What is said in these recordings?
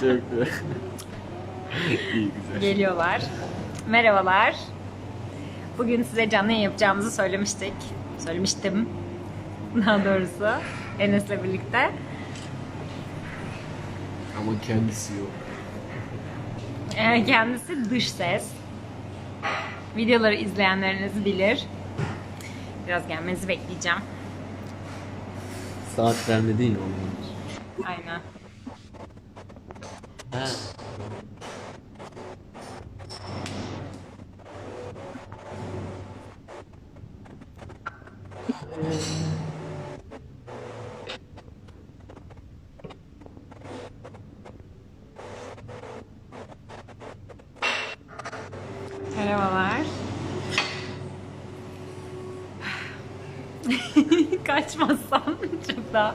Çok İyi güzel. Geliyorlar. Merhabalar. Bugün size canlı yayın yapacağımızı söylemiştik. Söylemiştim. Daha doğrusu Enes'le birlikte. Ama kendisi yok. Ee, Kendisi dış ses. Videoları izleyenleriniz bilir. Biraz gelmenizi bekleyeceğim. Saat ya onun. Aynen. Ha. Merhabalar. Kaçmazsam çok daha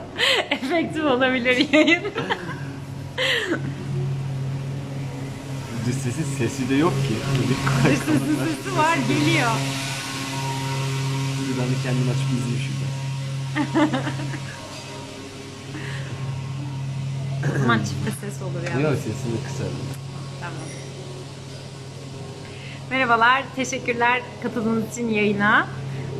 efektif olabilir yayın. Dış sesin sesi de yok ki. Sesin sesi var geliyor. Ben de kendim açıp izleyeyim şurada. O zaman çifte ses olur ya. Yok sesini kısarım. Tamam. Merhabalar, teşekkürler katıldığınız için yayına.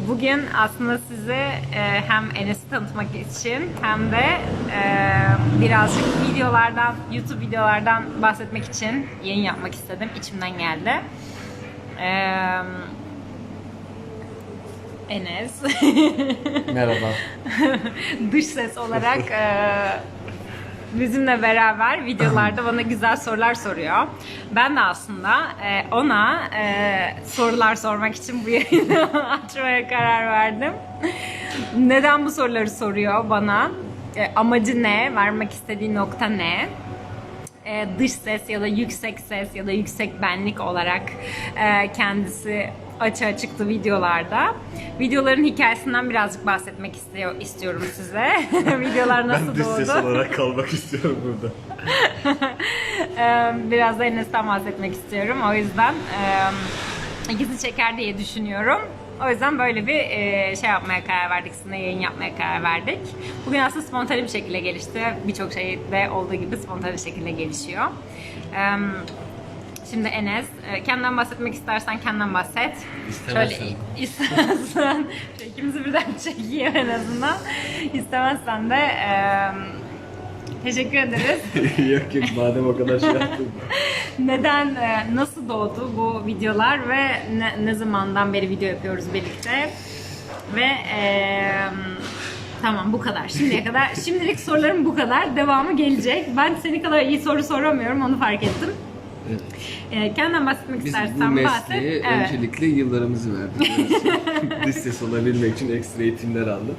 Bugün aslında size e, hem Enes'i tanıtmak için hem de birazcık videolardan, YouTube videolardan bahsetmek için yayın yapmak istedim. İçimden geldi. E, Enes Merhaba. dış ses olarak e, bizimle beraber videolarda bana güzel sorular soruyor. Ben de aslında e, ona e, sorular sormak için bu yayını açmaya karar verdim. Neden bu soruları soruyor bana? E, amacı ne? Vermek istediği nokta ne? e, dış ses ya da yüksek ses ya da yüksek benlik olarak e, kendisi açığa çıktı videolarda. Videoların hikayesinden birazcık bahsetmek istiyor, istiyorum size. Videolar nasıl Ben dış doğdu? ses olarak kalmak istiyorum burada. Ee, Biraz da Enes'ten bahsetmek istiyorum. O yüzden e, ikisi çeker diye düşünüyorum. O yüzden böyle bir e, şey yapmaya karar verdik. Sizinle yayın yapmaya karar verdik. Bugün aslında spontane bir şekilde gelişti. Birçok şeyde olduğu gibi spontane bir şekilde gelişiyor. Ee, Şimdi Enes, e, kendinden bahsetmek istersen kendinden bahset. İstemezsen. Şöyle istemezsen, ikimizi birden çekeyim en azından. İstemezsen de e, teşekkür ederiz. yok yok madem o kadar şey. Neden, e, nasıl doğdu bu videolar ve ne, ne zamandan beri video yapıyoruz birlikte? Ve e, tamam bu kadar. Şimdiye kadar, şimdilik sorularım bu kadar. Devamı gelecek. Ben seni kadar iyi soru soramıyorum, onu fark ettim. Evet. E, kendinden bahsetmek Biz istersen bu bahset. mesleğe Evet. öncelikle yıllarımızı verdik. Ses olabilmek için ekstra eğitimler aldım.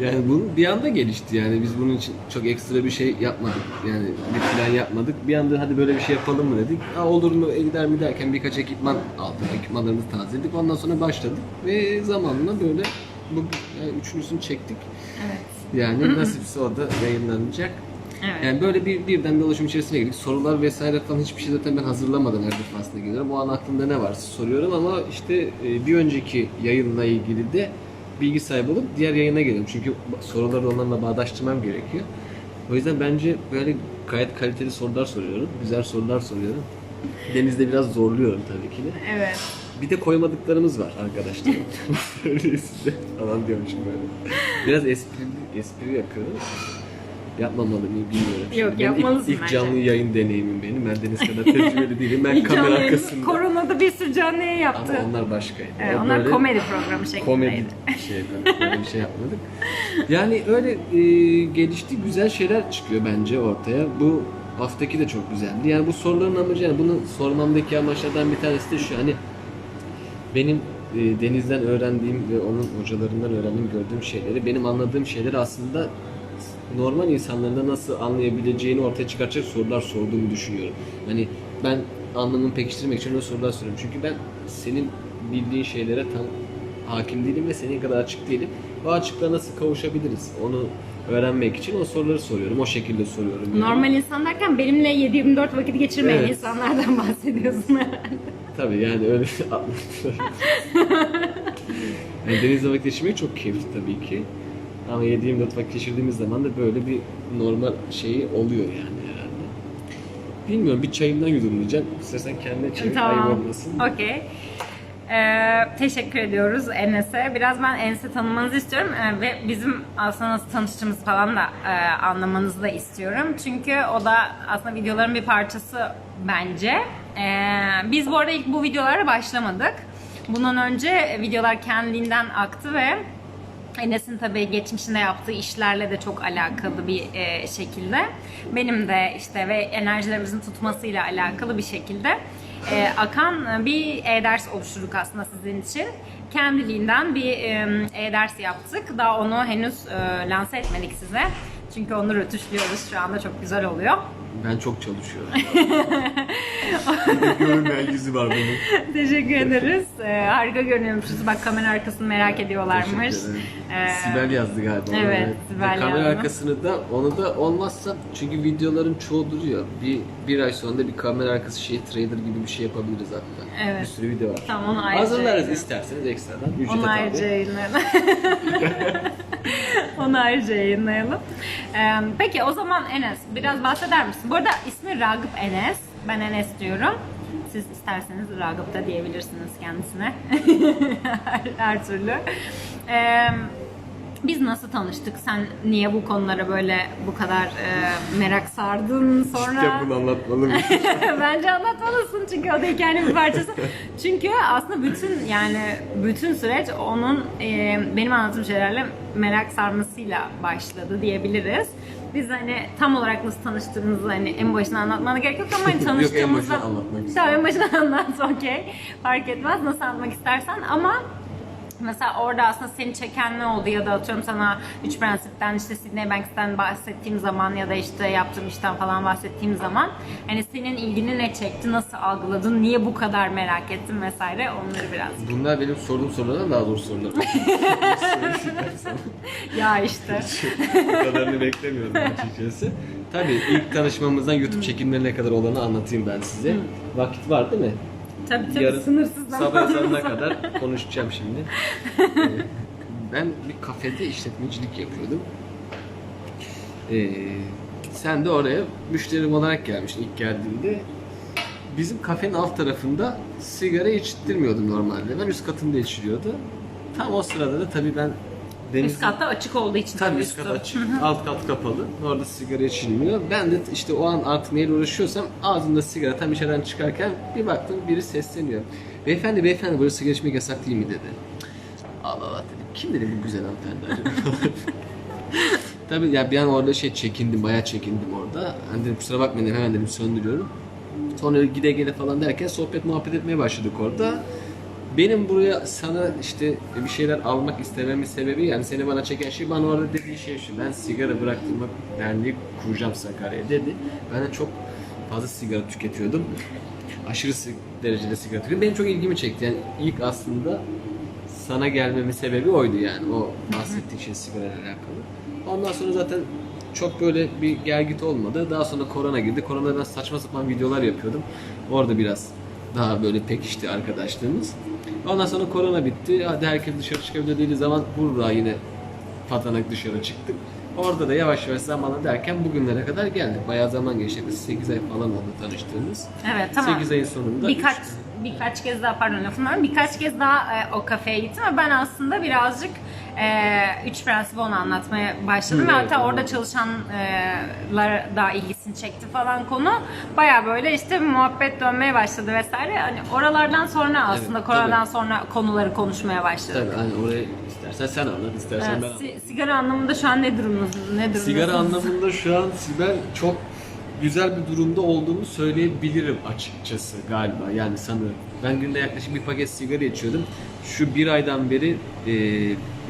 Yani bu bir anda gelişti yani biz bunun için çok ekstra bir şey yapmadık. Yani bir plan yapmadık. Bir anda hadi böyle bir şey yapalım mı dedik. Ha, olur mu e, gider mi derken birkaç ekipman aldık. Ekipmanlarımızı tazeledik. Ondan sonra başladık ve zamanla böyle bu yani üçüncüsünü çektik. Evet. Yani nasipse o da yayınlanacak. Evet. Yani böyle bir birden bir oluşum içerisine girdik. Sorular vesaire falan hiçbir şey zaten ben hazırlamadan her defasında geliyorum. O an aklımda ne varsa soruyorum ama işte e, bir önceki yayınla ilgili de bilgi sahibi olup diğer yayına geliyorum. Çünkü soruları onlarla bağdaştırmam gerekiyor. O yüzden bence böyle gayet kaliteli sorular soruyorum. Güzel sorular soruyorum. Denizde biraz zorluyorum tabii ki de. Evet. Bir de koymadıklarımız var arkadaşlar. Söyleyeyim size falan diyormuşum böyle. Biraz espri, espri yapıyorum. Yapmamalı mıyım bilmiyorum. Yok, Şimdi benim yapmalısın ilk, ilk bence. canlı yayın deneyimim benim. Ben Deniz kadar tecrübeli değilim. Ben kamera canlı arkasında. Koronada bir sürü canlı yayın yaptı. Ama onlar başkaydı. Evet, O onlar böyle komedi programı şeklindeydi. komedi şey böyle, böyle bir şey yapmadık. Yani öyle e, gelişti güzel şeyler çıkıyor bence ortaya. Bu haftaki de çok güzeldi. Yani bu soruların amacı yani bunu sormamdaki amaçlardan bir tanesi de şu hani benim e, Deniz'den öğrendiğim ve onun hocalarından öğrendiğim, gördüğüm şeyleri, benim anladığım şeyleri aslında normal insanların da nasıl anlayabileceğini ortaya çıkaracak sorular sorduğumu düşünüyorum. Hani ben anlamını pekiştirmek için öyle sorular soruyorum. Çünkü ben senin bildiğin şeylere tam hakim değilim ve senin kadar açık değilim. O açıklığa nasıl kavuşabiliriz? Onu öğrenmek için o soruları soruyorum. O şekilde soruyorum. yani. Normal insan derken benimle 7-24 vakit geçirmeyen Evet. insanlardan bahsediyorsun herhalde. Tabii yani öyle yani denizde vakit geçirmek çok keyifli tabii ki. Ama 7-24 vakit geçirdiğimiz zaman da böyle bir normal şeyi oluyor yani herhalde. Bilmiyorum bir çayımdan yudumlayacağım. İstersen kendine çevir ayıp olmasın. Okey. Ee, teşekkür ediyoruz Enes'e. Biraz ben Enes'i tanımanızı istiyorum Ee, ve bizim aslında nasıl tanıştığımızı falan da e, anlamanızı da istiyorum. Çünkü o da aslında videoların bir parçası bence. Ee, biz bu arada ilk bu videolara başlamadık. Bundan önce videolar kendiliğinden aktı ve Enes'in tabii geçmişinde yaptığı işlerle de çok alakalı bir e, şekilde. Benim de işte ve enerjilerimizin tutmasıyla alakalı bir şekilde e, akan bir e-ders oluşturduk aslında sizin için. Kendiliğinden bir e, e-ders yaptık. Daha onu henüz e, lanse etmedik size. Çünkü onu rötuşluyoruz şu anda çok güzel oluyor. Ben çok çalışıyorum. Görünmeyen yüzü var bunun. Teşekkür ederiz. E, harika görünüyormuşuz. Bak kamera arkasını merak ediyorlarmış. Teşekkür ederim. E, Sibel yazdı galiba. Evet, Sibel Ve Kamera yazdı. arkasını da onu da olmazsa çünkü videoların çoğu duruyor. Bir, bir ay sonra da bir kamera arkası şey trailer gibi bir şey yapabiliriz hatta. Evet. Bir sürü video var. Tamam, onu ayrıca Hazırlarız isterseniz ekstradan. Ücrete Onu ayrıca yayınlayalım. Onu ayrıca yayınlayalım. Ee, peki o zaman Enes biraz bahseder misin? Bu arada ismi Ragıp Enes. Ben Enes diyorum. Siz isterseniz Ragıp da diyebilirsiniz kendisine. her, her türlü. Ee, biz nasıl tanıştık? Sen niye bu konulara böyle bu kadar e, merak sardın sonra? İşte bunu anlatmalıyım. Bence anlatmalısın çünkü o da hikayenin bir parçası. Çünkü aslında bütün yani bütün süreç onun e, benim anlattığım şeylerle merak sarmasıyla başladı diyebiliriz. Biz hani tam olarak nasıl tanıştığımızı hani en başına anlatmana gerek yok ama hani Yok, en tanıştığımızda... başına anlatmak Tamam en başına anlat okey. Fark etmez nasıl anlatmak istersen ama Mesela orada aslında seni çeken ne oldu ya da atıyorum sana üç prensipten işte Sydney Banks'ten bahsettiğim zaman ya da işte yaptığım işten falan bahsettiğim zaman hani senin ilgini ne çekti, nasıl algıladın, niye bu kadar merak ettin vesaire onları biraz. Bunlar benim sorduğum sorulardan daha zor sorular. Ya işte. bu kadarını beklemiyordum açıkçası. Tabii ilk tanışmamızdan YouTube çekimlerine kadar olanı anlatayım ben size. Vakit var değil mi? Tabii tabii Yarın sınırsız sabah ezanına kadar konuşacağım şimdi. Ee, ben bir kafede işletmecilik yapıyordum. Ee, sen de oraya müşterim olarak gelmiştin ilk geldiğinde. Bizim kafenin alt tarafında sigara içtirmiyordum normalde. Ben üst katında içiliyordu. Tam o sırada da tabii ben deniz... Üst katta açık olduğu için Tabii üst kat açık, alt kat kapalı. Orada sigara içilmiyor. Ben de işte o an artık neyle uğraşıyorsam ağzımda sigara tam içeriden çıkarken bir baktım biri sesleniyor. Beyefendi beyefendi böyle sigara içmek yasak değil mi dedi. Allah Allah dedim. Kim dedi bu güzel hanımefendi acaba? Tabii ya bir an orada şey çekindim, bayağı çekindim orada. Hani dedim kusura bakmayın hemen dedim söndürüyorum. Sonra gide gele falan derken sohbet muhabbet etmeye başladık orada. Benim buraya sana işte bir şeyler almak istememin sebebi yani seni bana çeken şey bana orada dediği şey şu. Ben sigara bıraktırmak derneği kuracağım Sakarya'ya dedi. Ben de çok fazla sigara tüketiyordum. Aşırı derecede sigara tüketiyordum. Benim çok ilgimi çekti. Yani ilk aslında sana gelmemin sebebi oydu yani. O bahsettiğin şey sigara ile alakalı. Ondan sonra zaten çok böyle bir gergit olmadı. Daha sonra korona girdi. Koronada ben saçma sapan videolar yapıyordum. Orada biraz daha böyle pekişti arkadaşlığımız. Ondan sonra korona bitti. Hadi herkes dışarı çıkabilir dediği zaman burada yine patanak dışarı çıktık. Orada da yavaş yavaş zamanla derken bugünlere kadar geldik. Bayağı zaman geçti. 8 ay falan oldu tanıştığımız. Evet tamam. 8 ayın sonunda birkaç üç- birkaç kez daha pardon böldüm. birkaç kez daha e, o kafeye gittim ve ben aslında birazcık e, üç prensibi onu anlatmaya başladım ve hatta orada evet. çalışanlar da ilgisini çekti falan konu. Baya böyle işte muhabbet dönmeye başladı vesaire. Hani oralardan sonra aslında Evet, koronadan tabii. sonra konuları konuşmaya başladık. Tabii hani oraya istersen sen anlat, istersen Evet, ben anlatayım. sigara anlamında şu an ne durumumuz? Ne durumdasınız? Sigara anlamında şu an Sibel çok güzel bir durumda olduğumu söyleyebilirim açıkçası galiba yani sanırım. Ben günde yaklaşık bir paket sigara içiyordum. Şu bir aydan beri e,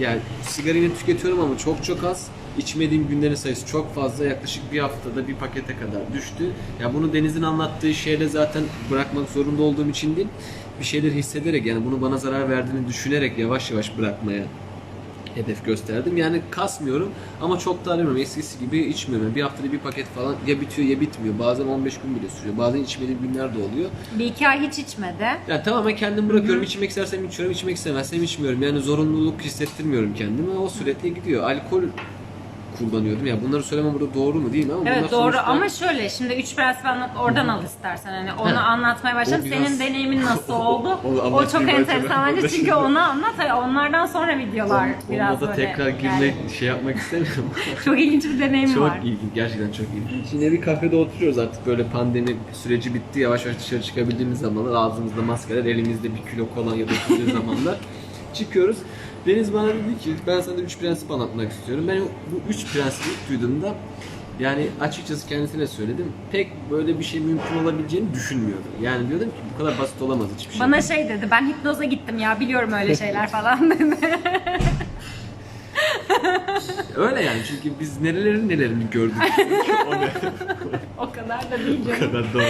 yani sigara tüketiyorum ama çok çok az. İçmediğim günlerin sayısı çok fazla. Yaklaşık bir haftada bir pakete kadar düştü. Ya bunu Deniz'in anlattığı şeyle zaten bırakmak zorunda olduğum için değil. Bir şeyler hissederek yani bunu bana zarar verdiğini düşünerek yavaş yavaş bırakmaya hedef gösterdim. Yani kasmıyorum ama çok da aramıyorum. Eskisi gibi içmiyorum. Bir haftada bir paket falan ya bitiyor ya bitmiyor. Bazen 15 gün bile sürüyor. Bazen içmediğim günler de oluyor. Bir iki ay hiç içmedi. Yani tamamen kendim bırakıyorum. İçmek istersem içiyorum, içmek istemezsem içmiyorum. Yani zorunluluk hissettirmiyorum kendime. O sürekli gidiyor. Alkol kullanıyordum. Ya bunları söylemem burada doğru mu değil mi? Ama bunlar Evet doğru sonuçta- ama şöyle şimdi üç prensip anlat oradan al istersen hani onu He. anlatmaya başlayalım. O biraz- Senin deneyimin nasıl oldu? Onu o çok bence enteresan ben. bence çünkü onu anlat. Hani Onlardan sonra videolar biraz da böyle. tekrar yani girmek şey yapmak istemiyorum. çok ilginç bir deneyim çok var. ilginç. Gerçekten çok ilginç. Yine bir kafede oturuyoruz artık böyle pandemi süreci bitti. Yavaş yavaş dışarı çıkabildiğimiz zamanlar ağzımızda maskeler, elimizde bir kilo kolonya döküldüğü zamanlar çıkıyoruz. Deniz bana dedi ki ben sana üç prensip anlatmak istiyorum. Ben bu üç prensibi ilk duyduğumda yani açıkçası kendisine söyledim. Pek böyle bir şey mümkün olabileceğini düşünmüyordum. Yani diyordum ki bu kadar basit olamaz hiçbir şey. Bana şey dedi ben hipnoza gittim ya biliyorum öyle şeyler falan dedi. Öyle yani çünkü biz nerelerin nelerini gördük. o ne? o kadar da değil Bu canım. kadar doğru.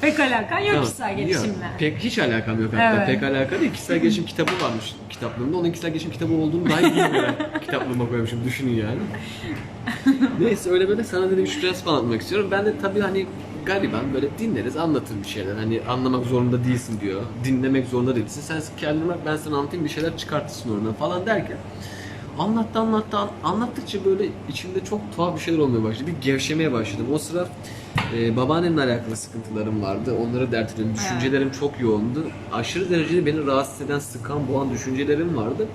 Pek alakan yok Tamam, kişisel yok. gelişimle. Pek hiç alakam yok hatta. Evet. Pek alaka değil. Kişisel gelişim kitabı varmış kitaplığımda. Onun kişisel gelişim kitabı olduğunu dahi bilmiyorum. kitaplığıma koymuşum. Düşünün yani. Neyse öyle böyle sana dedim üç prensip anlatmak istiyorum. Ben de tabii hani gariban böyle dinleriz, anlatır bir şeyler. Hani anlamak zorunda değilsin diyor. Dinlemek zorunda değilsin. Sen kendine bak ben sana anlatayım bir şeyler çıkartırsın oradan falan derken anlattı anlattı an- anlattıkça böyle içimde çok tuhaf bir şeyler olmaya başladı. Bir gevşemeye başladım. O sıra e, babaannemle alakalı sıkıntılarım vardı. Onları dert ediyordum. Düşüncelerim çok yoğundu. Aşırı derecede beni rahatsız eden, sıkan, boğan düşüncelerim vardı.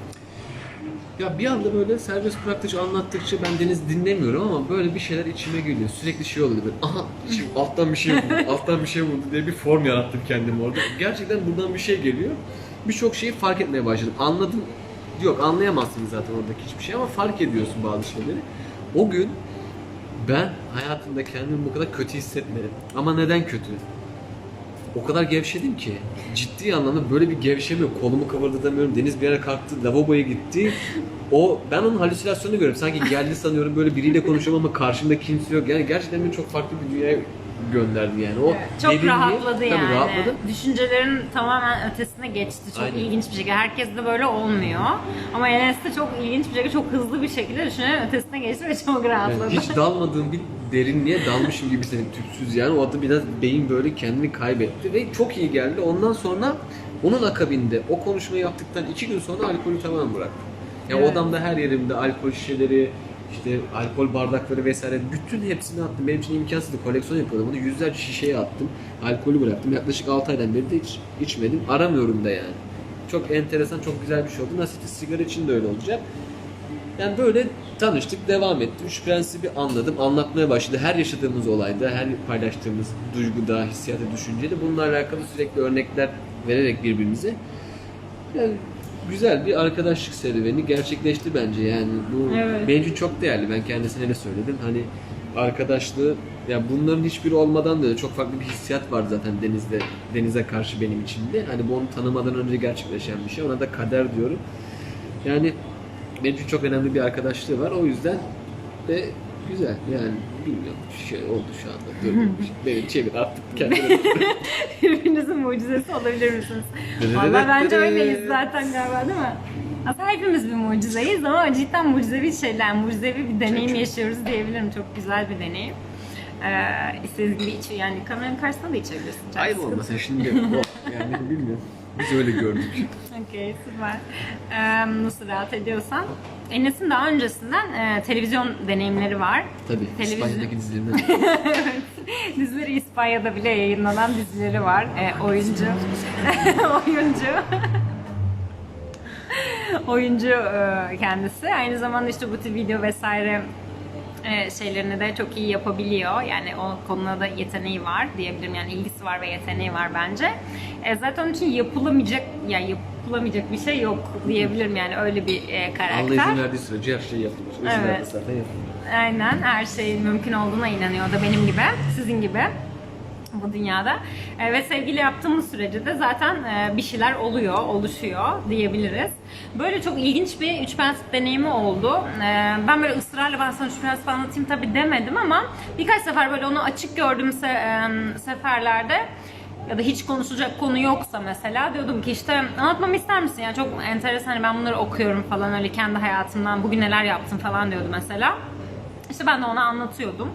Ya bir anda böyle serbest bıraktıkça anlattıkça ben Deniz dinlemiyorum ama böyle bir şeyler içime geliyor. Sürekli şey oluyor böyle. Aha şimdi alttan bir şey buldu, alttan bir şey buldu diye bir form yarattım kendim orada. Gerçekten buradan bir şey geliyor. Birçok şeyi fark etmeye başladım. Anladım. Yok anlayamazsınız zaten oradaki hiçbir şey ama fark ediyorsun bazı şeyleri. O gün ben hayatımda kendimi bu kadar kötü hissetmedim. Ama neden kötü? O kadar gevşedim ki. Ciddi anlamda böyle bir gevşeme yok. Kolumu kıvırdatamıyorum. Deniz bir yere kalktı. Lavaboya gitti. O ben onun halüsinasyonunu görüyorum. Sanki geldi sanıyorum böyle biriyle konuşuyorum ama karşımda kimse yok. Yani gerçekten beni çok farklı bir dünyaya gönderdi yani. O Evet, Çok derinliği- rahatladı Tabii yani. rahatladım. Düşüncelerin tamamen ötesine geçti. Çok Aynen. ilginç bir şekilde. Herkes de böyle olmuyor. Ama Enes de çok ilginç bir şekilde, çok hızlı bir şekilde düşüncelerin ötesine geçti ve çok rahatladı. Yani hiç dalmadığım bir derinliğe dalmışım gibi senin tüpsüz yani. O adı biraz beyin böyle kendini kaybetti ve çok iyi geldi. Ondan sonra onun akabinde o konuşmayı yaptıktan iki gün sonra alkolü tamamen bıraktım. Ya Evet. odamda her yerimde alkol şişeleri, işte alkol bardakları vesaire bütün hepsini attım. Benim için imkansızdı. Koleksiyon yapıyordum. Bunu yüzlerce şişeye attım. Alkolü bıraktım. Yaklaşık 6 aydan beri de hiç içmedim. Aramıyorum da yani. Çok enteresan, çok güzel bir şey oldu. Nasıl ki sigara için de öyle olacak. Yani böyle tanıştık, devam etti. Üç prensibi anladım, anlatmaya başladı. Her yaşadığımız olayda, her paylaştığımız duyguda, hissiyatta, düşüncede bununla alakalı sürekli örnekler vererek birbirimize. Yani güzel bir arkadaşlık serüveni gerçekleşti bence yani. Bu Evet. benim için çok değerli. Ben kendisine de söyledim. Hani arkadaşlığı ya bunların hiçbiri olmadan da çok farklı bir hissiyat var zaten denizde denize karşı benim içimde. Hani bu onu tanımadan önce gerçekleşen bir şey. Ona da kader diyorum. Yani benim için çok önemli bir arkadaşlığı var. O yüzden de güzel. Yani bilmiyorum bir şey oldu şu anda. Böyle bir şey. Beni çevir artık kendine. Birbirinizin mucizesi olabilir misiniz? Valla bence öyleyiz zaten galiba değil mi? Aslında hepimiz bir mucizeyiz ama cidden mucizevi şeyler, mucizevi bir deneyim yaşıyoruz diyebilirim. Çok güzel bir deneyim. Ee, istediğiniz gibi içi, yani kameranın karşısında da içebilirsin. Çok Ayıp olmasın şimdi. O, yani bilmiyorum. Biz öyle gördük. Okey süper. Ee, nasıl rahat ediyorsan. Enes'in daha öncesinden e, televizyon deneyimleri var. Tabii. Televizyon- İspanya'daki dizilerimden. Dizileri İspanya'da bile yayınlanan dizileri var. E, oyuncu. oyuncu. oyuncu e, kendisi. Aynı zamanda işte bu tür video vesaire şeylerini de çok iyi yapabiliyor. Yani o konuda da yeteneği var diyebilirim. Yani ilgisi var ve yeteneği var bence. E, zaten onun için yapılamayacak yani yapılamayacak bir şey yok diyebilirim yani öyle bir e, Allah karakter. izin verdiği sürece her şey yapılır. İzin Evet. zaten yapılır. Aynen her şeyin mümkün olduğuna inanıyor da benim gibi, sizin gibi bu dünyada. E, ve sevgili yaptığımız sürece de zaten e, bir şeyler oluyor, oluşuyor diyebiliriz. Böyle çok ilginç bir üç prensip deneyimi oldu. E, ben böyle ısrarla ben sana üç prensip anlatayım tabii demedim ama birkaç sefer böyle onu açık gördüğüm se- e, seferlerde ya da hiç konuşulacak konu yoksa mesela diyordum ki işte anlatmamı ister misin ya çok enteresan hani ben bunları okuyorum falan öyle kendi hayatımdan bugün neler yaptım falan diyordu mesela. İşte ben de ona anlatıyordum.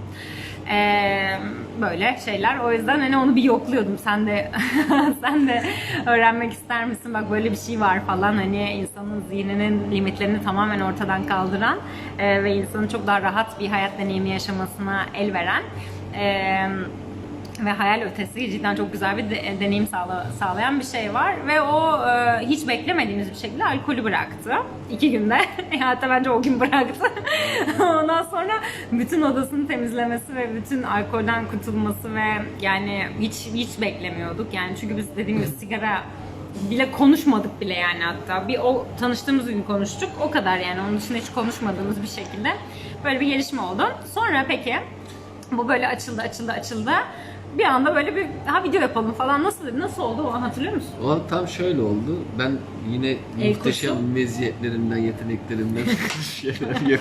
Ee, böyle şeyler. O yüzden hani onu bir yokluyordum. Sen de sen de öğrenmek ister misin? Bak böyle bir şey var falan. Hani insanın zihninin limitlerini tamamen ortadan kaldıran e, ve insanın çok daha rahat bir hayat deneyimi yaşamasına el veren. E, ve hayal ötesi cidden çok güzel bir de- deneyim sağla- sağlayan bir şey var. Ve o e, hiç beklemediğimiz bir şekilde alkolü bıraktı. İki günde. Hatta bence o gün bıraktı. Ondan sonra bütün odasını temizlemesi ve bütün alkolden kurtulması ve yani hiç hiç beklemiyorduk. Yani çünkü biz dediğim gibi sigara bile konuşmadık bile yani hatta. Bir o tanıştığımız gün konuştuk. O kadar yani. Onun dışında hiç konuşmadığımız bir şekilde böyle bir gelişme oldu. Sonra peki bu böyle açıldı açıldı açıldı. Bir anda böyle bir ha video yapalım falan nasıl nasıl oldu o hatırlıyor musun? O an tam şöyle oldu. Ben yine El muhteşem kursu. meziyetlerimden, yeteneklerimden şeyler yapıyorum.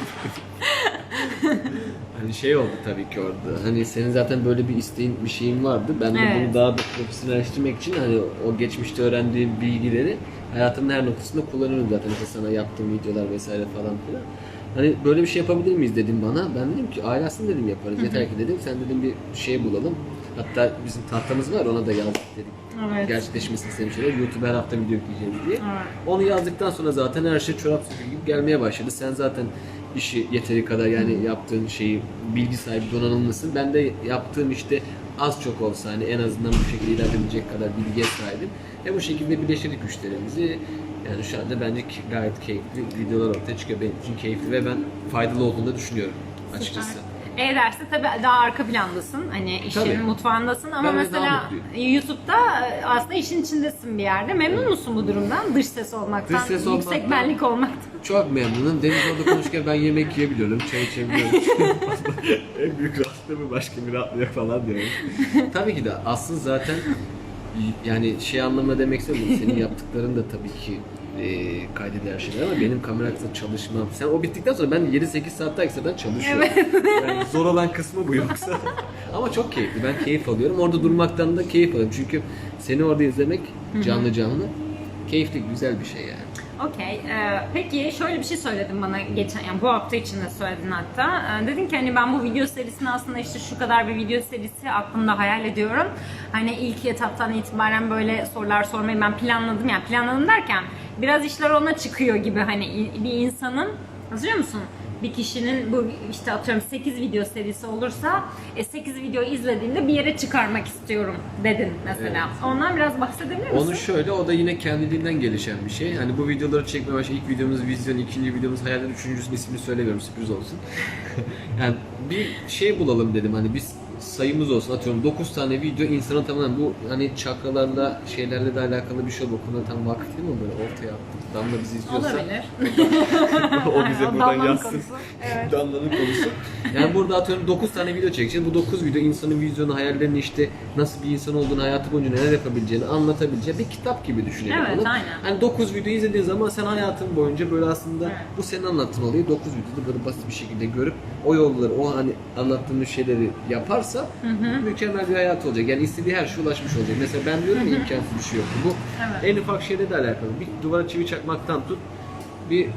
hani şey oldu tabii ki orada. Hani senin zaten böyle bir isteğin, bir şeyin vardı. Ben de Evet. bunu daha da profesyonelleştirmek için hani o geçmişte öğrendiğim bilgileri hayatımın her noktasında kullanıyorum zaten. İşte sana yaptığım videolar vesaire falan filan. Hani böyle bir şey yapabilir miyiz dedim bana. Ben dedim ki ailesini dedim yaparız. Yeter ki dedim sen dedim bir şey bulalım. Hatta bizim tahtamız var ona da yazdık dedik Evet. gerçekleşmesini istediğim şeyler. YouTube her hafta video yükleyeceğim diye. Evet. Onu yazdıktan sonra zaten her şey çorap söküğü gibi gelmeye başladı. Sen zaten işi yeteri kadar yani yaptığın şeyi bilgi sahibi donanımlısın. Ben de yaptığım işte az çok olsa hani en azından bu şekilde ilerleyebilecek kadar bilgiye sahibim. Ve bu şekilde birleştirdik güçlerimizi. Yani şu anda bence gayet keyifli videolar ortaya çıkıyor. Benim için keyifli ve ben faydalı olduğunu da düşünüyorum açıkçası. E derste tabii daha arka plandasın. Hani işin Tabii. mutfağındasın ama Ben de mesela mutluyum. YouTube'da e, aslında işin içindesin bir yerde. Memnun musun bu durumdan? Dış ses olmaktan, Dış ses yüksek olmaktan- benlik olmaktan. Çok memnunum. Deniz orada konuşurken ben yemek yiyebiliyorum, çay içebiliyorum. en büyük rahatlığı başka bir rahatlıyor falan diyorum. Tabii ki de asıl zaten yani şey anlamına demek istemiyorum. Senin yaptıkların da tabii ki e, kaydedilen şeyler ama benim kamera arkasında çalışmam. Sen o bittikten sonra ben 7-8 saat daha ekstradan çalışıyorum. Yani zor olan kısmı bu yoksa. ama çok keyifli. Ben keyif alıyorum. Orada durmaktan da keyif alıyorum. Çünkü seni orada izlemek canlı canlı keyifli, güzel bir şey yani. Okey. Ee, peki şöyle bir şey söyledin bana geçen, yani bu hafta içinde söyledin hatta. Ee, dedin ki hani ben bu video serisini aslında işte şu kadar bir video serisi aklımda hayal ediyorum. Hani ilk etaptan itibaren böyle sorular sormayı ben planladım. Yani planladım derken biraz işler ona çıkıyor gibi hani bir insanın hatırlıyor musun? Bir kişinin bu işte atıyorum 8 video serisi olursa e, 8 video izlediğinde bir yere çıkarmak istiyorum dedin mesela. Ondan biraz bahsedebilir misin? Onu şöyle, o da yine kendiliğinden gelişen bir şey. Hani bu videoları çekmeye başladık. İlk videomuz vizyon, ikinci videomuz hayaller, üçüncüsünün ismini söylemiyorum, sürpriz olsun. yani bir şey bulalım dedim hani biz sayımız olsun atıyorum 9 tane video insanın tamamen bu hani çakralarla şeylerle de alakalı bir şey bu konuda tam vakıf değil mi böyle ortaya attık. Damla bizi izliyorsa Olabilir. o bize buradan Damla'nın yazsın. konusu, evet. Damla'nın konusu. Yani burada atıyorum 9 tane video çekeceğiz. Bu 9 video insanın vizyonu, hayallerini işte nasıl bir insan olduğunu, hayatı boyunca neler yapabileceğini anlatabileceği bir kitap gibi düşünelim Evet, bunu. aynen. Hani 9 video izlediğin zaman sen hayatın boyunca böyle aslında Evet. bu senin anlattığın olayı 9 videoda böyle basit bir şekilde görüp o yolları, o hani anlattığımız şeyleri yaparsa mükemmel bir hayat olacak. Yani istediği her şeye ulaşmış olacak. Mesela ben diyorum ya imkansız bir şey yok. Bu Evet. en ufak şeyle de alakalı. Bir duvara çivi çakmaktan tut bir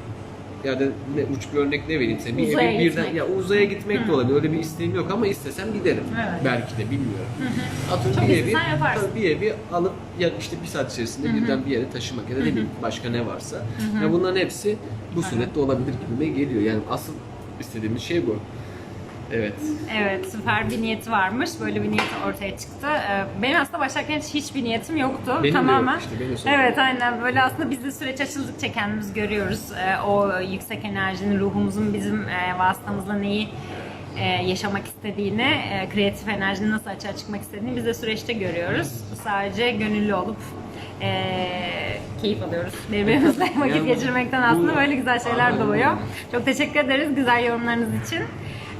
ya da ne uç bir örnek ne vereyim size? Bir, Uzaya bir- birden gitmek. ya uzaya gitmek de olabilir. Öyle bir isteğim yok ama istesem giderim. Evet. Belki de bilmiyorum. Atıyorum Çok bir evi, bir evi alıp ya işte bir saat içerisinde birden bir yere taşımak ya da ne bileyim başka ne varsa. Ya bunların hepsi bu surette olabilir gibime geliyor. Yani asıl istediğimiz şey bu. Evet. Evet, süper bir niyeti varmış. Böyle bir niyet ortaya çıktı. Ee, Benim aslında başlarken hiç hiçbir niyetim yoktu. Benim de Tamamen. işte, benim de sorun. evet, aynen. Böyle aslında biz de süreç açıldıkça kendimiz görüyoruz. Ee, O yüksek enerjinin, ruhumuzun bizim e, vasıtamızla neyi e, yaşamak istediğini, e, kreatif enerjinin nasıl açığa çıkmak istediğini biz de süreçte görüyoruz. Sadece gönüllü olup e, keyif alıyoruz. Birbirimizle vakit Yani geçirmekten aslında böyle güzel şeyler Aynen doğuyor. Çok teşekkür ederiz güzel yorumlarınız için.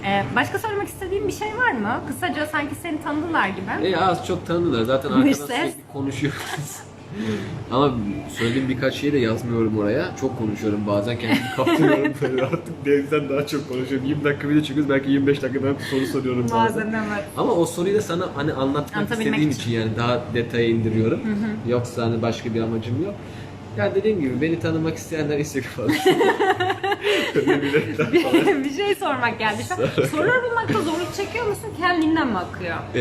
Ee, başka söylemek istediğin bir şey var mı? Kısaca sanki seni tanıdılar gibi. E az çok tanıdılar. Zaten arkadan sürekli konuşuyoruz. Ama söylediğim birkaç şeyi de yazmıyorum oraya. Çok konuşuyorum bazen kendimi kaptırıyorum böyle artık denizden daha çok konuşuyorum. 20 dakika video çekiyoruz belki 25 dakikadan soru soruyorum bazen. Bazen evet. Ama o soruyu da sana hani anlatmak Anlatabilmek istediğim için. için. yani daha detaya indiriyorum. Yoksa hani başka bir amacım yok. Ya dediğim gibi beni tanımak isteyenler Instagram falan. bir şey sormak geldi. Sorular bulmakta zorluk çekiyor musun? Kendinden mi akıyor? Ee,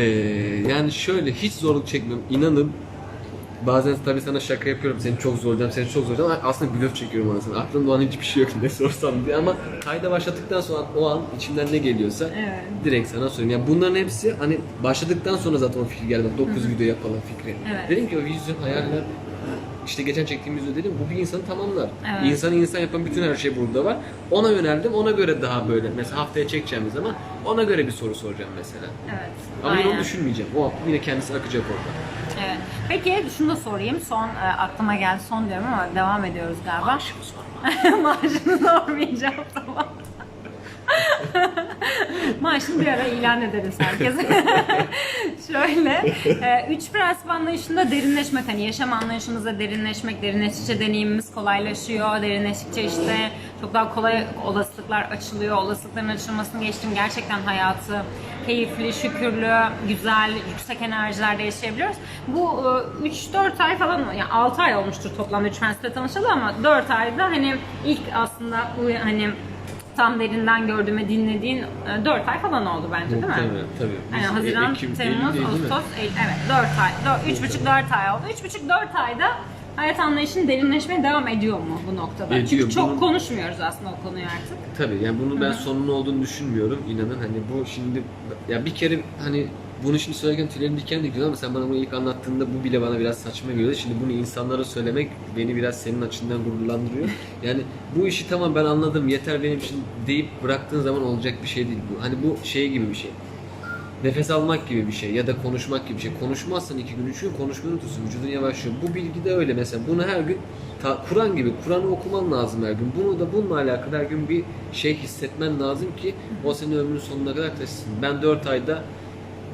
yani şöyle hiç zorluk çekmiyorum. İnanın bazen tabii sana şaka yapıyorum. Seni çok zorlayacağım, seni çok zorlayacağım ama aslında blöf çekiyorum anasını. Aklımda o an hiçbir şey yok ne sorsam diye ama kayda başladıktan sonra o an içimden ne geliyorsa Evet. direkt sana söyleyeyim. Yani bunların hepsi hani başladıktan sonra zaten o fikir geldi. 9 video yapalım fikri. Evet. Dedim ki o vizyon hayaller işte geçen çektiğimiz video dedim bu bir insanı tamamlar. Evet. İnsanı insan yapan bütün her şey burada var. Ona yöneldim. Ona göre daha böyle mesela haftaya çekeceğimiz zaman ona göre bir soru soracağım mesela. Evet. Ama yine onu aynen. düşünmeyeceğim. O yine kendisi akacak orada. Evet. Peki şunu da sorayım. Son e, aklıma geldi son diyorum ama devam ediyoruz galiba. Maaşını sormayacağım tamam. Maaşını bir ara ilan ederiz herkese. Şöyle, e, üç prensip anlayışında derinleşmek, hani yaşam anlayışımızda derinleşmek, derinleştikçe deneyimimiz kolaylaşıyor, derinleştikçe işte çok daha kolay olasılıklar açılıyor, olasılıkların açılmasını geçtim gerçekten hayatı keyifli, şükürlü, güzel, yüksek enerjilerde yaşayabiliyoruz. Bu e, 3-4 ay falan, yani 6 ay olmuştur toplamda 3 prensipte tanışalı ama 4 ayda hani ilk aslında hani tam derinden gördüğüme dinlediğin 4 ay falan oldu bence değil mi? Tabii tabii. Yani Biz Haziran, Ekim, Temmuz, Eylül? Ağustos, Eylül. Evet 4 ay. 3,5-4 ay oldu. 3,5-4 ayda hayat anlayışın derinleşmeye devam ediyor mu bu noktada? Ediyor. Çünkü çok Bunun- konuşmuyoruz aslında o konuyu artık. Tabii yani bunun ben sonunun olduğunu düşünmüyorum. İnanın hani bu şimdi ya bir kere hani bunu şimdi söylerken tüylerim diken dikiyor ama sen bana bunu ilk anlattığında bu bile bana biraz saçma geliyordu. Şimdi bunu insanlara söylemek beni biraz senin açından gururlandırıyor. Yani bu işi tamam ben anladım yeter benim için deyip bıraktığın zaman olacak bir şey değil bu. Hani bu şey gibi bir şey. Nefes almak gibi bir şey ya da konuşmak gibi bir şey. Konuşmazsan iki gün, üç gün konuşmayı unutursun. Vücudun yavaşlıyor. Bu bilgi de öyle mesela. Bunu her gün Kur'an gibi Kur'an'ı okuman lazım her gün. Bunu da bununla alakalı her gün bir şey hissetmen lazım ki o senin ömrünün sonuna kadar taşısın. Ben 4 ayda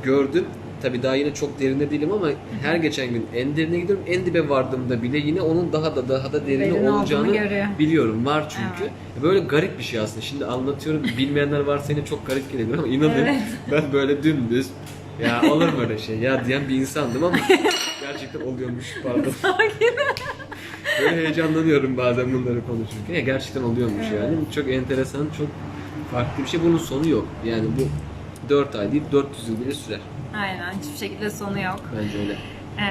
gördüm. Tabii daha yine çok derinde değilim ama her geçen gün en derine gidiyorum. En dibe vardığımda bile yine onun daha da daha da derine Derin olduğunu olacağını görüyor. biliyorum. Var çünkü. Böyle garip bir şey aslında. Şimdi anlatıyorum. Bilmeyenler varsa yine çok garip gelebilir ama inanın Evet. ben böyle dümdüz ya olur mu öyle şey ya diyen bir insandım ama gerçekten oluyormuş pardon. böyle heyecanlanıyorum bazen bunları konuşurken. Ya gerçekten oluyormuş yani. Çok enteresan, çok farklı bir şey. Bunun sonu yok. Yani bu 4 ay değil 400 yıl bile sürer. Aynen hiçbir şekilde sonu yok. Bence öyle.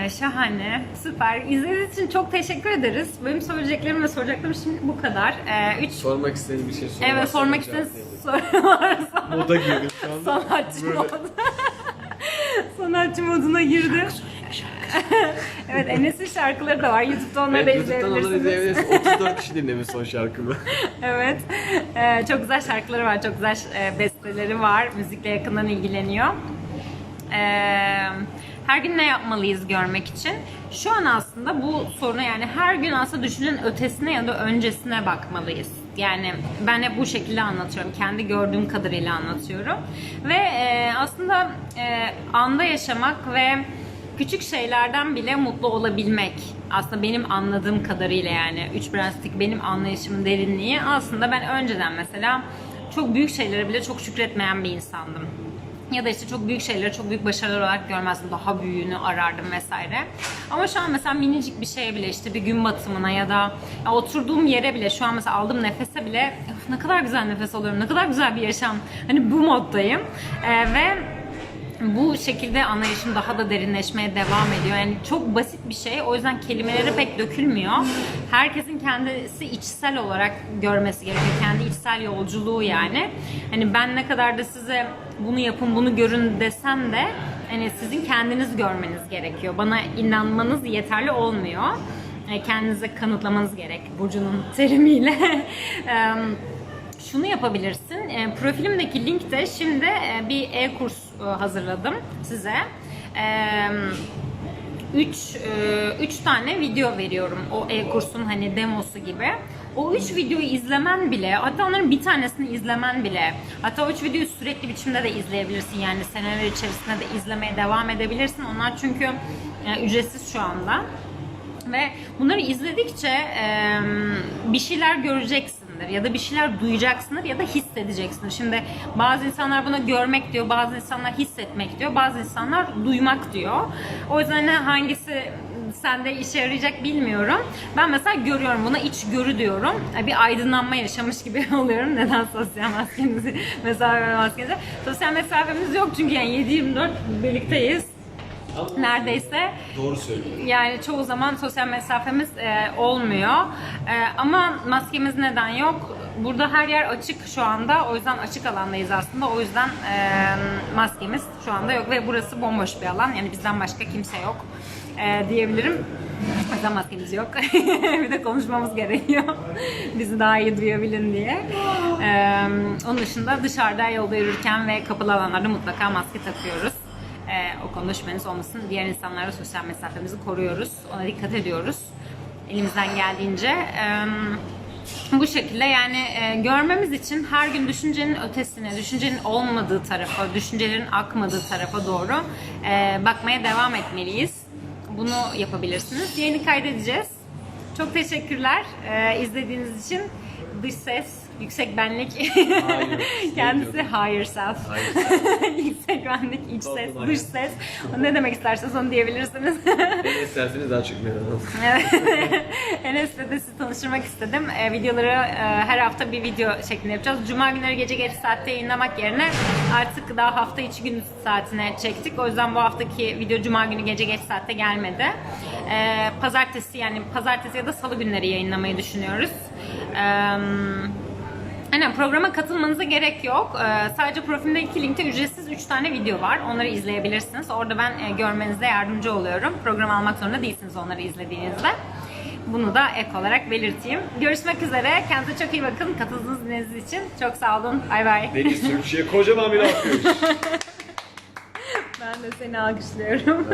Ee, şahane, süper. İzlediğiniz için çok teşekkür ederiz. Benim söyleyeceklerim ve soracaklarım şimdi bu kadar. Ee, üç, Sormak istediğin bir şey sormak evet sormak istediğiniz soru varsa Moda girdim şu anda. sanatçı Böyle- modu. sanatçı moduna girdi. evet Enes'in şarkıları da var. YouTube'da onları da Evet, YouTube'dan onları izleyebilirsiniz. izleyebilirsin. 34 kişi dinlemiş son şarkımı. evet. Ee, çok güzel şarkıları var. Çok güzel e, besteleri var. Müzikle yakından ilgileniyor. Ee, her gün ne yapmalıyız görmek için? Şu an aslında bu soruna yani her gün aslında düşünün ötesine ya da öncesine bakmalıyız. Yani ben hep bu şekilde anlatıyorum. Kendi gördüğüm kadarıyla anlatıyorum. Ve e, aslında e, anda yaşamak ve küçük şeylerden bile mutlu olabilmek aslında benim anladığım kadarıyla yani üç prensiplik benim anlayışımın derinliği aslında ben önceden mesela çok büyük şeylere bile çok şükretmeyen bir insandım. Ya da işte çok büyük şeyleri çok büyük başarılar olarak görmezdim. Daha büyüğünü arardım vesaire. Ama şu an mesela minicik bir şeye bile işte bir gün batımına ya da ya oturduğum yere bile şu an mesela aldığım nefese bile "Öf, ne kadar güzel nefes alıyorum. Ne kadar güzel bir yaşam. Hani bu moddayım. Ee, ve bu şekilde anlayışım daha da derinleşmeye devam ediyor. Yani çok basit bir şey. O yüzden kelimelere pek dökülmüyor. Herkesin kendisi içsel olarak görmesi gerekiyor. Kendi içsel yolculuğu yani. Hani ben ne kadar da size bunu yapın, bunu görün desem de hani sizin kendiniz görmeniz gerekiyor. Bana inanmanız yeterli olmuyor. E, Kendinize kanıtlamanız gerek Burcu'nun terimiyle. Şunu yapabilirsin. E, profilimdeki linkte şimdi e, bir e-kurs hazırladım size. 3 3 tane video veriyorum o e-kursun hani demosu gibi. O 3 videoyu izlemen bile, hatta onların bir tanesini izlemen bile, hatta o 3 videoyu sürekli biçimde de izleyebilirsin. Yani seneler içerisinde de izlemeye devam edebilirsin. Onlar çünkü e, ücretsiz şu anda. Ve bunları izledikçe e, bir şeyler göreceksindir ya da bir şeyler duyacaksındır ya da hissedeceksindir. Şimdi bazı insanlar buna görmek diyor, bazı insanlar hissetmek diyor, bazı insanlar duymak diyor. O yüzden hangisi sende işe yarayacak bilmiyorum. Ben mesela görüyorum buna iç görü diyorum. Bir aydınlanma yaşamış gibi oluyorum. Neden sosyal maskenizi, mesafe maskenizi? Sosyal mesafemiz yok çünkü yani 7-24 birlikteyiz. Neredeyse Doğru söylüyorum. yani çoğu zaman sosyal mesafemiz e, olmuyor. E, ama maskemiz neden yok? Burada her yer açık şu anda. O yüzden açık alandayız aslında. O yüzden e, maskemiz şu anda yok ve burası bomboş bir alan. Yani bizden başka kimse yok e, diyebilirim. O yüzden maskemiz yok. bir de konuşmamız gerekiyor. Bizi daha iyi duyabilin diye. E, onun dışında dışarıda yolda yürürken ve kapalı alanlarda mutlaka maske takıyoruz. Ee, o konuda şüpheniz olmasın. Diğer insanlarla sosyal mesafemizi koruyoruz. Ona dikkat ediyoruz. Elimizden geldiğince. Ee, bu şekilde yani e, görmemiz için her gün düşüncenin ötesine, düşüncenin olmadığı tarafa, düşüncelerin akmadığı tarafa doğru e, bakmaya devam etmeliyiz. Bunu yapabilirsiniz. Yayını kaydedeceğiz. Çok teşekkürler e, izlediğiniz için. Dış ses, yüksek benlik. Hayır. Kendisi higher self. Yüksek benlik, iç ses, dış ses. Ne demek isterseniz onu diyebilirsiniz. Beni isterseniz daha çok memnun Evet. Enes'le de sizi tanıştırmak istedim. E, videoları e, her hafta bir video şeklinde yapacağız. Cuma günleri gece geç saatte yayınlamak yerine artık daha hafta içi gündüz saatine çektik. O yüzden bu haftaki video Cuma günü gece geç saatte gelmedi. E, pazartesi yani pazartesi ya da salı günleri yayınlamayı düşünüyoruz. Eee Aynen programa katılmanıza gerek yok. Ee, sadece profilimdeki linkte ücretsiz 3 tane video var. Onları izleyebilirsiniz. Orada ben e, görmenize yardımcı oluyorum. Program almak zorunda değilsiniz onları izlediğinizde. Bunu da ek olarak belirteyim. Görüşmek üzere. Kendinize çok iyi bakın. Katıldığınız dinlediğiniz için çok sağ olun. Bay bay. Deniz Türkçe'ye kocaman bir alkış. Ben de seni alkışlıyorum.